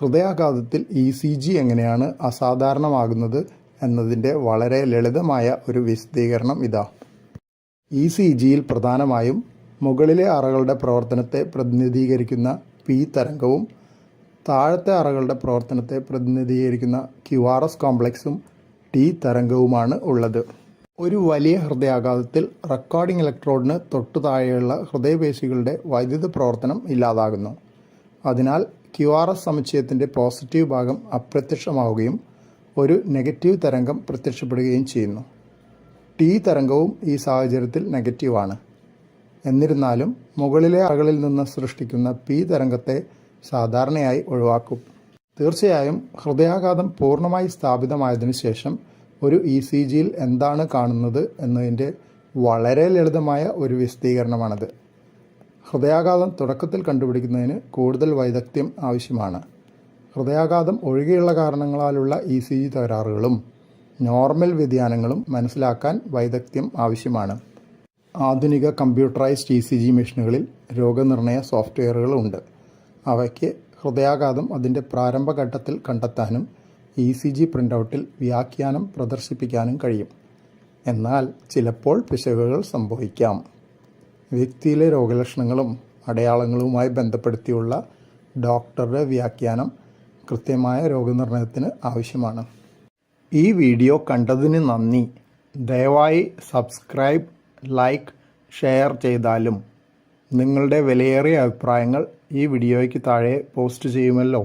ഹൃദയാഘാതത്തിൽ E C G എങ്ങനെയാണ് അസാധാരണമാകുന്നത് എന്നതിന്റെ വളരെ ലളിതമായ ഒരു വിശദീകരണം ഇതാ. ഇ സി ജിയിൽ പ്രധാനമായും മുകളിലെ അറകളുടെ പ്രവർത്തനത്തെ പ്രതിനിധീകരിക്കുന്ന പി തരംഗവും താഴത്തെ അറകളുടെ പ്രവർത്തനത്തെ പ്രതിനിധീകരിക്കുന്ന ക്യു ആർ എസ് കോംപ്ലക്സും ടി തരംഗവുമാണ് ഉള്ളത്. ഒരു വലിയ ഹൃദയാഘാതത്തിൽ റെക്കോർഡിംഗ് ഇലക്ട്രോഡിന് തൊട്ടു താഴെയുള്ള ഹൃദയപേശികളുടെ വൈദ്യുത പ്രവർത്തനം ഇല്ലാതാകുന്നു. അതിനാൽ ക്യു ആർ എസ് സമുച്ചയത്തിന്റെ പോസിറ്റീവ് ഭാഗം അപ്രത്യക്ഷമാവുകയും ഒരു നെഗറ്റീവ് തരംഗം പ്രത്യക്ഷപ്പെടുകയും ചെയ്യുന്നു. ടി തരംഗവും ഈ സാഹചര്യത്തിൽ നെഗറ്റീവാണ്. എന്നിരുന്നാലും മുകളിലെ അറകളിൽ നിന്ന് സൃഷ്ടിക്കുന്ന പി തരംഗത്തെ സാധാരണയായി ഒഴിവാക്കും. തീർച്ചയായും ഹൃദയാഘാതം പൂർണമായി സ്ഥാപിതമായതിനു ശേഷം ഒരു ഇ സി ജിയിൽ എന്താണ് കാണുന്നത് എന്നതിന്റെ വളരെ ലളിതമായ ഒരു വിശദീകരണമാണത്. ഹൃദയാഘാതം തുടക്കത്തിൽ കണ്ടുപിടിക്കുന്നതിന് കൂടുതൽ വൈദഗ്ധ്യം ആവശ്യമാണ്. ഹൃദയാഘാതം ഒഴികെയുള്ള കാരണങ്ങളാലുള്ള ഇ സി ജി തകരാറുകളും നോർമൽ വ്യതിയാനങ്ങളും മനസ്സിലാക്കാൻ വൈദഗ്ധ്യം ആവശ്യമാണ്. ആധുനിക കമ്പ്യൂട്ടറൈസ്ഡ് ഇ സി ജി മെഷീനുകളിൽ രോഗനിർണയ സോഫ്റ്റ്വെയറുകളുണ്ട്. അവയ്ക്ക് ഹൃദയാഘാതം അതിന്റെ പ്രാരംഭഘട്ടത്തിൽ കണ്ടെത്താനും ഇ സി ജി പ്രിന്റൗട്ടിൽ വ്യാഖ്യാനം പ്രദർശിപ്പിക്കാനും കഴിയും. എന്നാൽ ചിലപ്പോൾ പിശകുകൾ സംഭവിക്കാം. വ്യക്തിയിലെ രോഗലക്ഷണങ്ങളും അടയാളങ്ങളുമായി ബന്ധപ്പെടുത്തിയുള്ള ഡോക്ടറുടെ വ്യാഖ്യാനം കൃത്യമായ രോഗനിർണയത്തിന് ആവശ്യമാണ്. ഈ വീഡിയോ കണ്ടതിന് നന്ദി. ദയവായി സബ്സ്ക്രൈബ് ലൈക്ക് ഷെയർ ചെയ്താലും നിങ്ങളുടെ വിലയേറിയ അഭിപ്രായങ്ങൾ ഈ വീഡിയോയ്ക്ക് താഴെ പോസ്റ്റ് ചെയ്യുമല്ലോ.